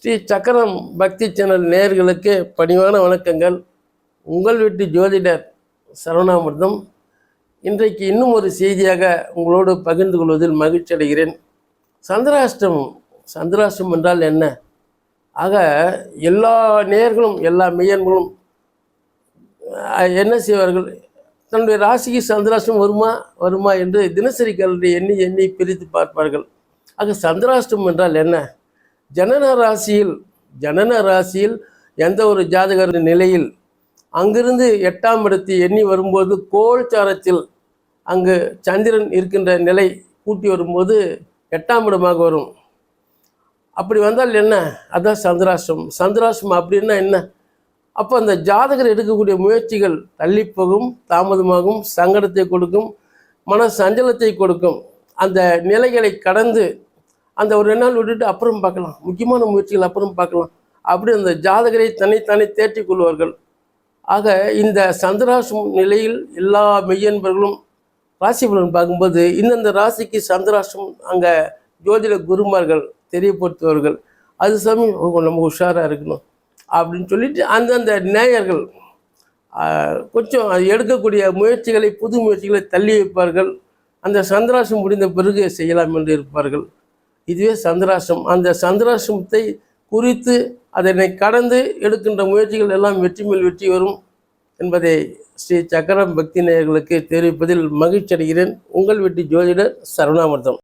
ஸ்ரீ சக்கரம் பக்தி சேனல் நேயர்களுக்கு பணிவான வணக்கங்கள். உங்கள் வீட்டு ஜோதிடர் சரவணாமிர்தம். இன்றைக்கு இன்னும் ஒரு செய்தியாக உங்களோடு பகிர்ந்து கொள்வதில் மகிழ்ச்சி அடைகிறேன். சந்திராஷ்டமம். சந்திராஷ்டமம் என்றால் என்ன? ஆக எல்லா நேர்களும் எல்லா மெய்யன்களும் என்ன செய்வார்கள்? தன்னுடைய ராசிக்கு சந்திராஷ்டம் வருமா? வருமா என்று தினசரி கல்வி எண்ணி எண்ணி பிரித்து பார்ப்பார்கள். ஆக சந்திராஷ்டம் என்றால் என்ன? ஜனன ராசியில் ஜனன ராசியில் எந்த ஒரு ஜாதகர் நிலையில் அங்கிருந்து எட்டாம் இடத்து எண்ணி வரும்போது கோல்சாரத்தில் அங்கு சந்திரன் இருக்கின்ற நிலை கூட்டி வரும்போது எட்டாம் இடமாக வரும். அப்படி வந்தால் என்ன? அதுதான் சந்திராசிரமம் சந்திராசிரமம் அப்படின்னா என்ன? அப்போ அந்த ஜாதகர் எடுக்கக்கூடிய முயற்சிகள் தள்ளிப்போகும் தாமதமாகும் சங்கடத்தை கொடுக்கும் மன சஞ்சலத்தை கொடுக்கும். அந்த நிலைகளை கடந்து அந்த ஒரு ரெண்டு நாள் விட்டுட்டு அப்புறம் பார்க்கலாம். முக்கியமான முயற்சிகள் அப்புறம் பார்க்கலாம். அப்படி அந்த ஜாதகரை தன்னைத்தானே தேற்றிக் கொள்வார்கள். ஆக இந்த சந்திராசம் நிலையில் எல்லா மெய்யன்பர்களும் ராசி பலன் பார்க்கும்போது இந்தந்த ராசிக்கு சந்திராசம் அங்கே ஜோதிட குருமார்கள் தெரியப்படுத்துவார்கள். அது சமயம் நம்ம உஷாராக இருக்கணும். அப்படின்னு சொல்லிட்டு அந்தந்த நேயர்கள் கொஞ்சம் எடுக்கக்கூடிய முயற்சிகளை புது முயற்சிகளை தள்ளி வைப்பார்கள். அந்த சந்திராசம் முடிந்த பிறகு செய்யலாம் என்று இருப்பார்கள். இதுவே சந்திராசம் அந்த சந்திராசமத்தை குறித்து அதனை கடந்து எடுக்கின்ற முயற்சிகள் எல்லாம் வெற்றி மேல் வெற்றி வரும் என்பதை ஸ்ரீ சக்கரம் பக்தி நேயர்களுக்கு தெரிவிப்பதில் மகிழ்ச்சி அடைகிறேன். உங்கள் வீட்டு ஜோதிடர் சரவணாமிர்தம்.